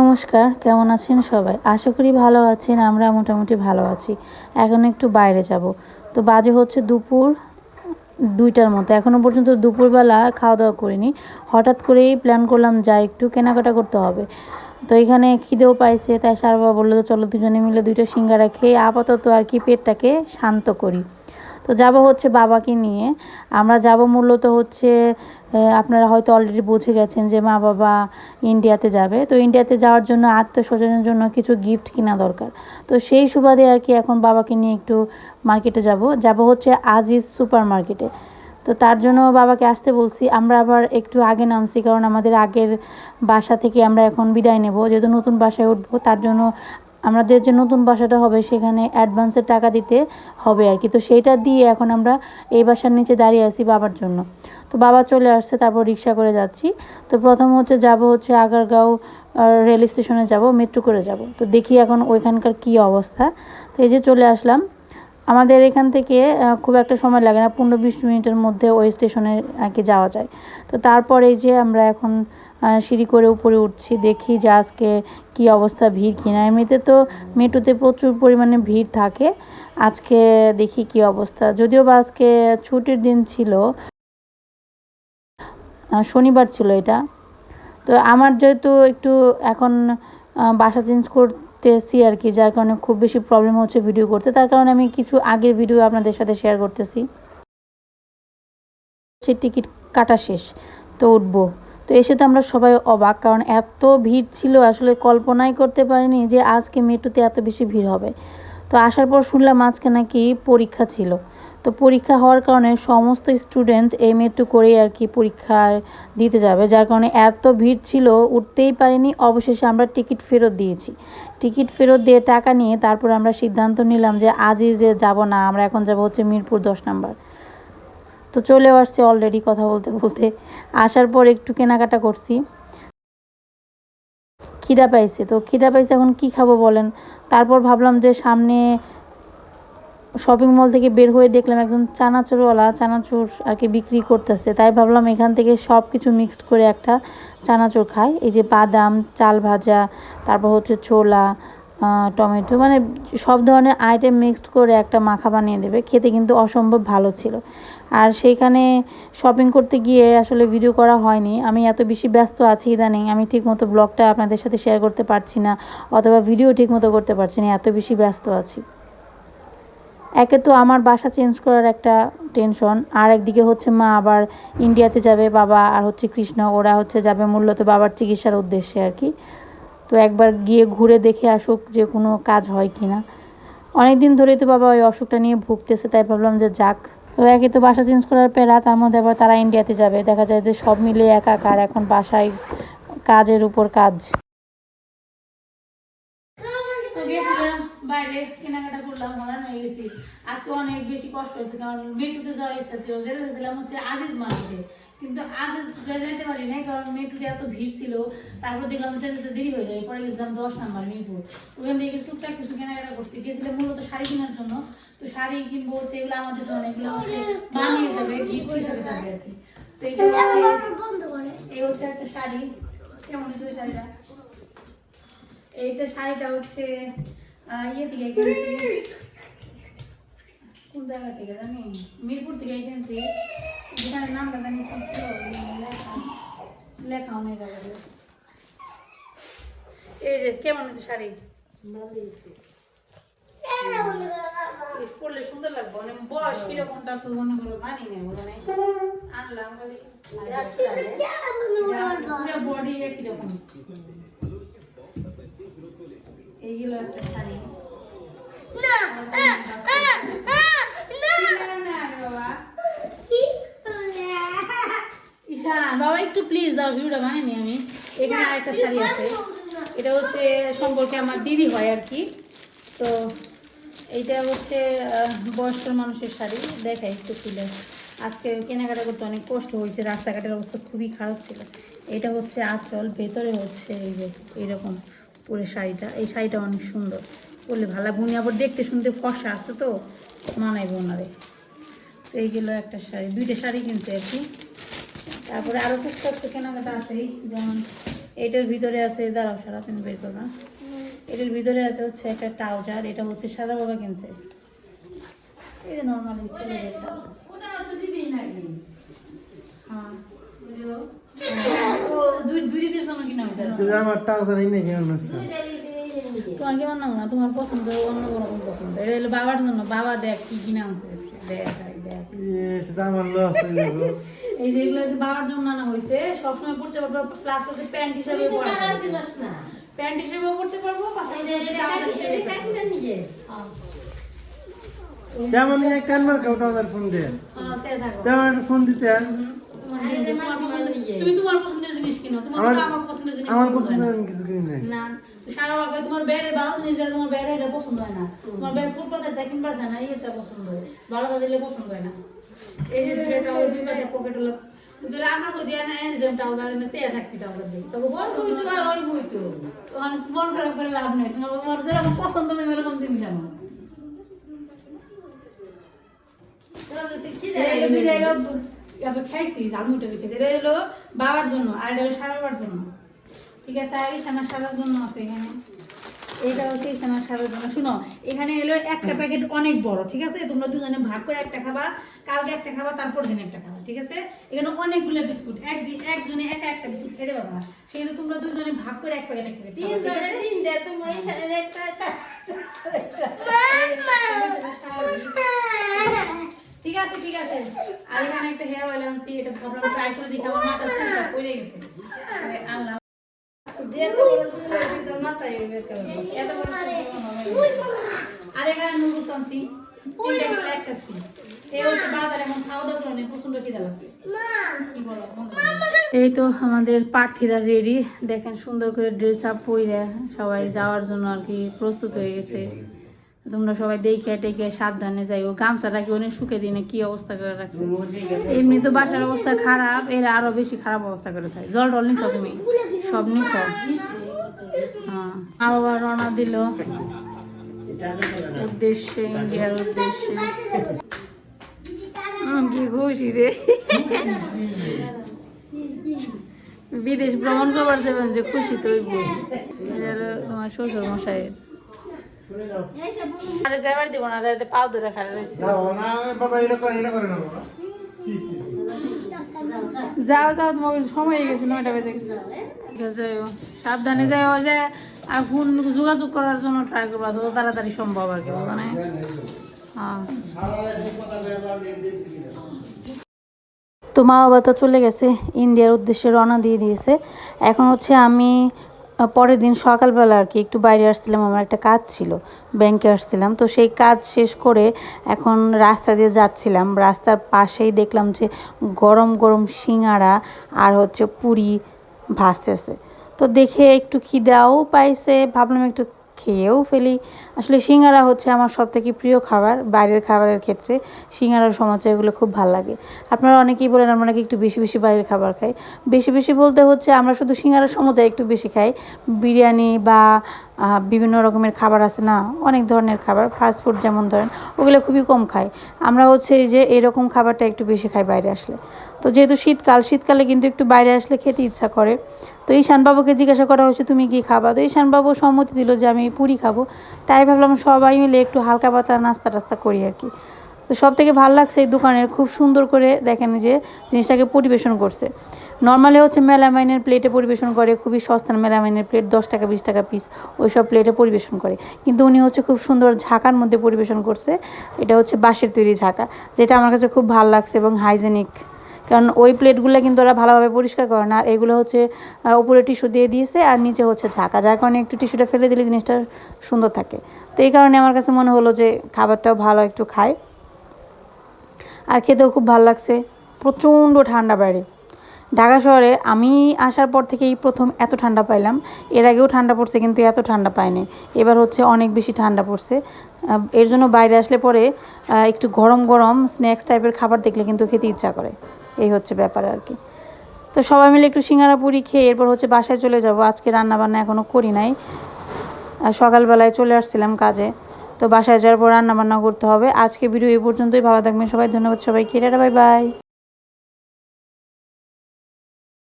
নমস্কার, কেমন আছেন সবাই? আশা করি ভালো আছেন, আমরা মোটামুটি ভালো আছি। এখন একটু বাইরে যাব। তো বাজে হচ্ছে দুপুর দুইটার মতো। এখনও পর্যন্ত দুপুরবেলা খাওয়া দাওয়া করিনি। হঠাৎ করেই প্ল্যান করলাম যা একটু কেনাকাটা করতে হবে। তো এখানে খিদেও পাইছে, তাই সার বাবা বলল, চলো দুজনে মিলে দুইটা সিঙ্গারা খেয়ে আপাতত আর কি পেটটাকে শান্ত করি। তো যাব হচ্ছে বাবাকে নিয়ে। আমরা যাব মূলত হচ্ছে আপনারা হয়তো অলরেডি বুঝে গেছেন যে মা বাবা ইন্ডিয়াতে যাবে। তো ইন্ডিয়াতে যাওয়ার জন্য আত্মস্বজনের জন্য কিছু গিফট কেনা দরকার। তো সেই সুবাদে আর কি এখন বাবাকে নিয়ে একটু মার্কেটে যাব। যাব হচ্ছে আজিজ সুপার মার্কেটে তো তার জন্য বাবাকে আসতে বলছি। আমরা আবার একটু আগে নামছি, কারণ আমাদের আগের বাসা থেকে আমরা এখন বিদায় নেব। যেহেতু নতুন বাসায় উঠবো, তার জন্য আমাদের যে নতুন বাসাটা হবে, সেখানে অ্যাডভান্সের টাকা দিতে হবে আর কি। তো সেইটা দিয়ে এখন আমরা এই বাসার নিচে দাঁড়িয়ে আছি বাবার জন্য। তো বাবা চলে আসছে, তারপর রিক্সা করে যাচ্ছি। তো প্রথম হচ্ছে যাব হচ্ছে আগারগাঁও রেল স্টেশনে যাব মেট্রো করে যাব। তো দেখি এখন ওইখানকার কি অবস্থা। তো এই যে চলে আসলাম। আমাদের এখান থেকে খুব একটা সময় লাগে না, পনেরো বিশ মিনিটের মধ্যে ওই স্টেশনে আর কি যাওয়া যায়। তো তারপর যে আমরা এখন সিঁড়ি করে উপরে উঠছি, দেখি যে আজকে কী অবস্থা, ভিড় কিনা। এমনিতে তো মেট্রোতে প্রচুর পরিমাণে ভিড় থাকে। আজকে দেখি কি অবস্থা। যদিও বা আজকে ছুটির দিন ছিল শনিবার ছিল এটা। তো আমার যেহেতু একটু এখন বাসা চেঞ্জ করতেছি আর কি, যার কারণে খুব বেশি প্রবলেম হচ্ছে ভিডিও করতে। তার কারণে আমি কিছু আগের ভিডিও আপনাদের সাথে শেয়ার করতেছি। টিকিট কাটা শেষ, তো উঠবো। তো এসে তো আমরা সবাই অবাক, কারণ এত ভিড় ছিল, আসলে কল্পনাই করতে পারিনি যে আজকে মেট্রোতে এত বেশি ভিড় হবে। তো আসার পর শুনলাম আজকে নাকি পরীক্ষা ছিল। তো পরীক্ষা হওয়ার কারণে সমস্ত স্টুডেন্ট এই মেট্রো করেই আর কি পরীক্ষা দিতে যাবে। যার কারণে এত ভিড় ছিল, উঠতেই পারিনি। অবশেষে আমরা টিকিট ফেরত দিয়েছি। টিকিট ফেরত দিয়ে টাকা নিয়ে তারপর আমরা সিদ্ধান্ত নিলাম যে আজই যে যাব না, আমরা এখন যাব হচ্ছে মিরপুর দশ নাম্বার। তো চলেও আসছে অলরেডি কথা বলতে বলতে। আসার পর একটু কেনাকাটা করছি। খিদা পাইছে তো, খিদা পাইছে এখন কি খাব বলেন? তারপর ভাবলাম যে সামনে শপিং মল থেকে বের হয়ে দেখলাম একজন চানাচুরওয়ালা, চানাচুর আর কি বিক্রি করতেছে। তাই ভাবলাম এখান থেকে সব কিছু মিক্সড করে একটা চানাচুর খাই। এই যে বাদাম, চাল ভাজা, তারপর হচ্ছে ছোলা টমেটো মানে সব ধরনের আইটেম মিক্সড করে একটা মাখা বানিয়ে দেবে। খেতে কিন্তু অসম্ভব ভালো ছিল। আর সেইখানে শপিং করতে গিয়ে আসলে ভিডিও করা হয়নি। আমি এত বেশি ব্যস্ত আছি ইদানিং, আমি ঠিকমতো ব্লগটা আপনাদের সাথে শেয়ার করতে পারছি না, অথবা ভিডিও ঠিকমতো করতে পারছি না, এত বেশি ব্যস্ত আছি। একে তো আমার বাসা চেঞ্জ করার একটা টেনশন আর একদিকে হচ্ছে মা আবার ইন্ডিয়াতে যাবে, বাবা আর হচ্ছে কৃষ্ণ, ওরা হচ্ছে যাবে মূলত বাবার চিকিৎসার উদ্দেশ্যে আর কি। তো একবার গিয়ে ঘুরে দেখে আসুক যে কোনো কাজ হয় কি না অনেক দিন ধরেই তো বাবা ওই অসুখটা নিয়ে ভুগতেছে, তাই ভাবলাম যে যাক। তো একে তো বাসা চেঞ্জ করার পেরা তার মধ্যে আবার তারা ইন্ডিয়াতে যাবে। দেখা যায় যে সব মিলে একাকার এখন বাসায় কাজের উপর কাজ। বাইরে কেনাকাটা করলাম মনে হয়ে গেছি। আজকে অনেক বেশি কষ্ট হয়েছে কারণ মেট্রোতে যাওয়ার ইচ্ছা ছিল যেতে চাইছিলাম হচ্ছে আজিজ মার্কেটে। কিন্তু আজিজ যেতে পারি নাই কারণ মেট্রোতে এত ভিড় ছিল তারপর দেখলাম যে যেতে দেরি হয়ে যায় পরে গেছিলাম দশ নাম্বার মিরপুর। ওখান থেকে টুকটাক কিছু কেনাকাটা করছি গেছিলাম মূলত শাড়ি কেনার জন্য। তো শাড়ি কিনবো হচ্ছে এগুলো আমাদের জন্য এগুলো হচ্ছে বানিয়ে যাবে গিফট হিসাবে যাবে আর কি। তো এগুলো হচ্ছে এই হচ্ছে একটা শাড়ি। কেমন হচ্ছে শাড়িটা? এইটা শাড়িটা হচ্ছে ইয়ে থেকে কিনেছি। কোন জায়গা থেকে জানি? মিরপুর থেকে কিনেছি যেখানে নামটা জানি লেখা। লেখাও নেই এই যে, কেমন হচ্ছে শাড়ি? পড়লে সুন্দর লাগবে মানে বয়স কীরকম তা মনে করো জানি না মানে আনলাম বডি একই রকম। এইগুলো একটা শাড়ি। ঈশান বাবা একটু প্লিজ দাও ভিডিওটা বানিয়ে আমি। এখানে আরেকটা শাড়ি আছে। এটা হচ্ছে সম্পর্কে আমার দিদি হয় আর কি। তো এইটা হচ্ছে বয়স্ক মানুষের শাড়ি। দেখাই একটু খুলে। আজকে কেনাকাটা করতে অনেক কষ্ট হয়েছে। রাস্তাঘাটের অবস্থা খুবই খারাপ ছিল। এটা হচ্ছে আঁচল ভেতরে হচ্ছে এই যে এইরকম পুরো শাড়িটা। এই শাড়িটা অনেক সুন্দর। পরলে ভালো বুনি আবার দেখতে শুনতে ফসা আছে তো মানাইব ওনারে তো এইগুলো একটা শাড়ি। দুইটা শাড়ি কিনছে আর কি। তারপরে আরও টুকটাক তো কেনাকাটা আছেই যেমন এটার ভিতরে আছে দাঁড়াও সারা তুমি বের করো না। এটার ভিতরে আছে হচ্ছে একটা ট্রাউজার এটা হচ্ছে সাদা বাবা কিনছে। এই যে নর্মালি ছেলেদের ট্রাউজার। হ্যাঁ। ও দুই দুই দিনের জন্য কিনা আমার টাকা নেই নাকি আমার তোমার কেমন নাম না তোমার পছন্দ অন্য কোনো রকম পছন্দ। এটা হলো বাবার জন্য বাবা দেখ কি কিনা আনছে। দেখ দেখ লস হয়ে এই যে এগুলো হচ্ছে বাবার জন্য আনা হয়েছে সবসময় পড়তে পারব প্লাস হচ্ছে প্যান্ট হিসাবে পরা প্যান্ট হিসেবে পড়তে পারব তেমন কানবার কেউ ফোন দেন। হ্যাঁ। তেমন একটা ফোন দিতেন। তোমার দিন- তোমার পছন্দের- তুমি তোমার পছন্দের জিনিস কিনো? তোমার আমার পছন্দের জিনিস আমার পছন্দ না। আমি কিছু কিনি নাই। না সারা বাবা তোমার বেড়ে ভালো জিনিস দিলে তোমার বেড়ে এটা পছন্দ হয় না। তোমার বেড়ে ফুটপাতের দেখেন পারছে না এটা পছন্দ হয়। ভালো দিলে পছন্দ হয় না। এই যে দুইটা দুই পাশে পকেট হলো। কিন্তু রান্না করে না এনে দিলাম টাওয়ার এনে সে থাকতি টাওয়ার দিই তখন বল তুই আর ওই বই তো মন খারাপ করে লাভ নেই। তোমার তোমার যেরকম পছন্দ এরকম জিনিস আমার এবার খাইছি আলমুটা লিখে এটা হলো বাবার জন্য আর এটা হলো সারা বাবার জন্য। ঠিক আছে আর ইশানা সারার জন্য আছে এখানে। এটা হচ্ছে ইশানা সারার জন্য। শুনো এখানে এলো একটা প্যাকেট অনেক বড় ঠিক আছে? তোমরা দুজনে ভাগ করে একটা খাবা কালকে একটা খাবা তারপর দিন একটা খাবা ঠিক আছে? এখানে অনেকগুলো বিস্কুট একদিন একজনে একা একটা বিস্কুট খেতে পারবে না। সেহেতু তোমরা দুজনে ভাগ করে এক প্যাকেট এক প্যাকেট খাবা, ঠিক আছে? ঠিক আছে ঠিক আছে আর একটা হেয়ার অয়েল আনছি, এটা ভাবলাম ট্রাই করে দেখি, আমার পড়ে গেছে। আনলাম এই তো আমাদের প্রার্থীরা রেডি দেখেন সুন্দর করে ড্রেস আপ পরে সবাই যাওয়ার জন্য আর কি প্রস্তুত হয়ে গেছে। তোমরা সবাই দেখে টেকে সাবধানে যাই ও গামছাটাকে অনেক শুকে দিনে কি অবস্থা করে রাখছে? এমনি তো বাসার অবস্থা খারাপ এরা আরও বেশি খারাপ অবস্থা করে থাকে। জল টল নিছ তুমি? সব নিছ? হ্যাঁ। আবার রওনা দিল। উদ্দেশ্যে ইন্ডিয়ার উদ্দেশ্যে। কি খুশি রে। বিদেশ ভ্রমণ করবার যাবেন যে খুশি তো তোমার শ্বশুর মশাইয়ের আরে যাবার দিব না তাতে পাও ধরে খাড়া রয়েছে। না না বাবা এটা করে এটা করে না বাবা। সি সি যাও যাও তোমার সময় হয়ে গেছে নয়টা বেজে গেছে। যাইও। সাবধানে যাও যে আর ফোন যোগাযোগ করার জন্য ট্রাই করবা তাড়াতাড়ি সম্ভব আর কি মানে তো মা বাবা তো চলে গেছে ইন্ডিয়ার উদ্দেশ্যে রওনা দিয়ে দিয়েছে। এখন হচ্ছে আমি পরের দিন সকালবেলা আর কি একটু বাইরে আসছিলাম, আমার একটা কাজ ছিল, ব্যাংকে আসছিলাম। তো সেই কাজ শেষ করে এখন রাস্তা দিয়ে যাচ্ছিলাম। রাস্তার পাশেই দেখলাম যে গরম গরম সিঙাড়া আর হচ্ছে পুরি ভাসতেছে। তো দেখে একটু খিদাও পাইছে, ভাবলাম একটু খেয়েও ফেলি। আসলে সিঙ্গারা হচ্ছে আমার সব থেকে প্রিয় খাবার। বাইরের খাবারের ক্ষেত্রে সিঙ্গারার সমস্যা এগুলো খুব ভালো লাগে। আপনারা অনেকেই বলেন, আমরা নাকি একটু বেশি বেশি বাইরের খাবার খাই। বেশি বেশি বলতে হচ্ছে, আমরা শুধু সিঙ্গারার সমস্যা একটু বেশি খাই। বিরিয়ানি বা বিভিন্ন রকমের খাবার আছে না, অনেক ধরনের খাবার। ফাস্টফুড যেমন ধরেন, ওগুলো খুবই কম খাই। আমরা হচ্ছে এই যে, এরকম খাবারটা একটু বেশি খাই বাইরে আসলে। তো যেহেতু শীতকাল, শীতকালে কিন্তু একটু বাইরে আসলে খেতে ইচ্ছা করে। তো ঈশানবাবুকে জিজ্ঞাসা করা হয়েছে, তুমি কি খাবা? তো ঈশানবাবু সম্মতি দিল যে, আমি পুরি খাব। তাই ভাবলাম সবাই মিলে একটু হালকা পাতলা নাস্তা টাস্তা করি আর কি। তো সব থেকে ভালো লাগছে এই দোকানের খুব সুন্দর করে দেখেন যে জিনিসটাকে পরিবেশন করছে। নর্মালি হচ্ছে মেলামাইনের প্লেটে পরিবেশন করে, খুবই সস্তার মেলামাইনের প্লেট, দশ টাকা, বিশ টাকা পিস ওই সব প্লেটে পরিবেশন করে। কিন্তু উনি হচ্ছে খুব সুন্দর ঝাঁকার মধ্যে পরিবেশন করছে। এটা হচ্ছে বাঁশের তৈরি ঝাঁকা, যেটা আমার কাছে খুব ভালো লাগছে এবং হাইজেনিক কারণ ওই প্লেটগুলো কিন্তু ওরা ভালোভাবে পরিষ্কার করে না। আর এগুলো হচ্ছে উপরে টিস্যু দিয়ে দিয়েছে আর নিচে হচ্ছে ঝাঁকা যার কারণে একটু টিস্যুটা ফেলে দিলে জিনিসটা সুন্দর থাকে। তো এই কারণে আমার কাছে মনে হলো যে খাবারটাও ভালো একটু খায় আর খেতেও খুব ভালো লাগছে। প্রচণ্ড ঠান্ডা বাইরে। ঢাকা শহরে আমি আসার পর থেকেই প্রথম এত ঠান্ডা পাইলাম। এর আগেও ঠান্ডা পড়ছে কিন্তু এত ঠান্ডা পাইনি। এবার হচ্ছে অনেক বেশি ঠান্ডা পড়ছে। এর জন্য বাইরে আসলে পরে একটু গরম গরম স্ন্যাক্স টাইপের খাবার দেখলে কিন্তু খেতে ইচ্ছা করে। এই হচ্ছে ব্যাপার আর কি। তো সবাই মিলে একটু সিঙ্গারা পুরি খেয়ে এরপর হচ্ছে বাসায় চলে যাব। আজকে রান্নাবান্না এখনও করি নাই। আর সকালবেলায় চলে আসছিলাম কাজে। তো বাসায় যাওয়ার পর রান্নাবান্না করতে হবে। আজকে ভিডিও এই পর্যন্তই। ভালো থাকবেন সবাই। ধন্যবাদ সবাই টাটা, বাই বাই।